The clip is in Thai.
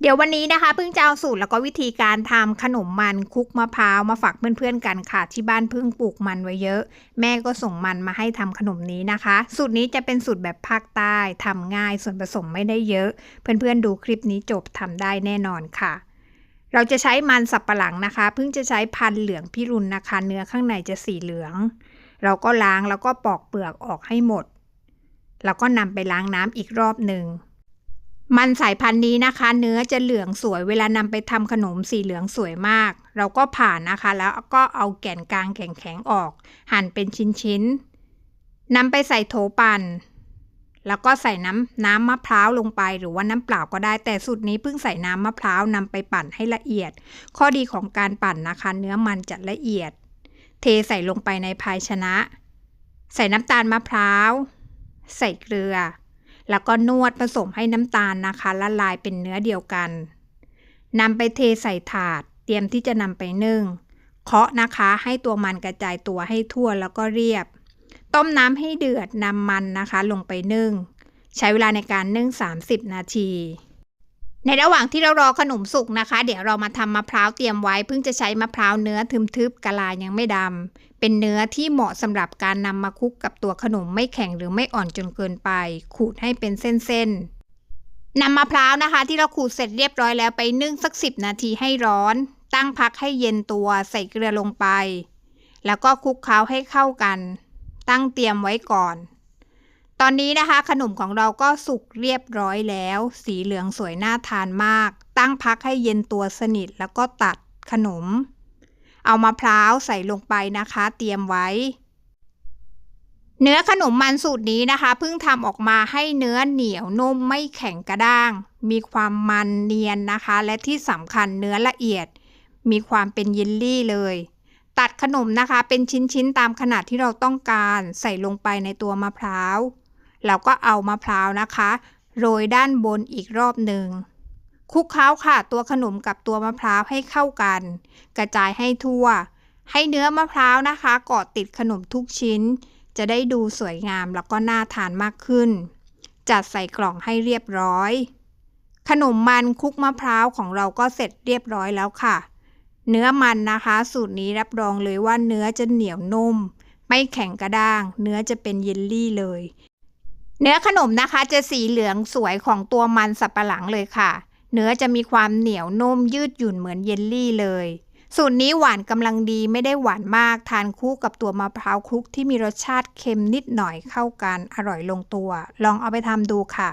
เดี๋ยววันนี้นะคะเพิ่งจะเอาสูตรแล้วก็วิธีการทำขนมมันคุกมะพร้าวมาฝากเพื่อนๆกันค่ะ ที่บ้านเพิ่งปลูกมันไว้เยอะ แม่ก็ส่งมันมาให้ทำขนมนี้นะคะ สูตรนี้จะเป็นสูตรแบบภาคใต้ทำง่ายส่วนผสมไม่ได้เยอะ เพื่อนๆดูคลิปนี้จบทำได้แน่นอนค่ะ เราจะใช้มันสับปะหลังนะคะเพิ่งจะใช้พันเหลืองพิรุณนะคะ เนื้อข้างในจะสีเหลือง เราก็ล้างแล้วก็ปอกเปลือกออกให้หมด แล้วก็นำไปล้างน้ำอีกรอบหนึ่ง มันสายพันธุ์นี้นะคะ เนื้อจะเหลืองสวยเวลานำไปทำขนมสีเหลืองสวยมาก เราก็ผ่านนะคะ แล้วก็เอาแก่นกลางแข็งๆออก หั่นเป็นชิ้นๆนำไปใส่โถปั่นแล้วก็ใส่น้ำน้ำมะพร้าวลงไป หรือว่าน้ำเปล่าก็ได้แต่สูตรนี้เพิ่งใส่น้ำมะพร้าวนำไปปั่นให้ละเอียด ข้อดีของการปั่นนะคะ เนื้อมันจะละเอียด เทใส่ลงไปในภาชนะ ใส่น้ำตาลมะพร้าว ใส่เกลือ แล้วก็นวดผสมให้น้ำตาลนะคะละลายเป็นเนื้อเดียวกันนำไปเทใส่ถาด เตรียมที่จะนำไปนึ่ง เคาะนะคะให้ตัวมันกระจายตัวให้ทั่วแล้วก็เรียบ ต้มน้ำให้เดือดนำมันนะคะ ลงไปนึ่ง ใช้เวลาในการนึ่ง 30 นาที ในระหว่างที่เรารอขนมสุกนะคะ เดี๋ยวเรามาทำมะพร้าวเตรียมไว้เพิ่งจะใช้มะพร้าวเนื้อทึบๆกะลายังไม่ดำเป็นเนื้อที่เหมาะสำหรับการนำมาคลุกกับตัวขนมไม่แข็งหรือไม่อ่อนจนเกินไป ขูดให้เป็นเส้นๆนำมะพร้าวนะคะ ที่เราขูดเสร็จเรียบร้อยแล้วไปนึ่งสักสินาทีให้ร้อน ตั้งพักให้เย็นตัวใส่เกลือลงไป แล้วก็คลุกเคล้าให้เข้ากัน ตั้งเตรียมไว้ก่อน ตอนนี้นะคะ ขนมของเราก็สุกเรียบร้อยแล้ว สีเหลืองสวยน่าทานมาก ตั้งพักให้เย็นตัวสนิทแล้วก็ตัดขนม เอามะพร้าวใส่ลงไปนะคะ เตรียมไว้ เนื้อขนมมันสูตรนี้นะคะเพิ่งทำออกมาให้เนื้อเหนียวนุ่มไม่แข็งกระด้าง มีความมันเนียนนะคะ และที่สำคัญเนื้อละเอียด มีความเป็นเยลลี่เลยตัดขนมนะคะ เป็นชิ้นๆ ตามขนาดที่เราต้องการ ใส่ลงไปในตัวมะพร้าว แล้วก็เอามะพร้าวนะคะ โรยด้านบนอีกรอบหนึ่งคลุกเคล้าค่ะ ตัวขนมกับตัวมะพร้าวให้เข้ากัน กระจายให้ทั่ว ให้เนื้อมะพร้าวนะคะเกาะติดขนมทุกชิ้น จะได้ดูสวยงามแล้วก็น่าทานมากขึ้น จัดใส่กล่องให้เรียบร้อย ขนมมันคลุกมะพร้าวของเราก็เสร็จเรียบร้อยแล้วค่ะ เนื้อมันนะคะ สูตรนี้รับรองเลยว่าเนื้อจะเหนียวนุ่ม ไม่แข็งกระด้าง เนื้อจะเป็นเยลลี่เลย เนื้อขนมนะคะจะสีเหลืองสวยของตัวมันสับปะหลังเลยค่ะ เนื้อจะมีความเหนียวนุ่มยืดหยุ่นเหมือนเยลลี่เลย สูตรนี้หวานกำลังดีไม่ได้หวานมากทานคู่กับตัวมะพร้าวคลุกที่มีรสชาติเค็มนิดหน่อยเข้ากันอร่อยลงตัว ลองเอาไปทำดูค่ะ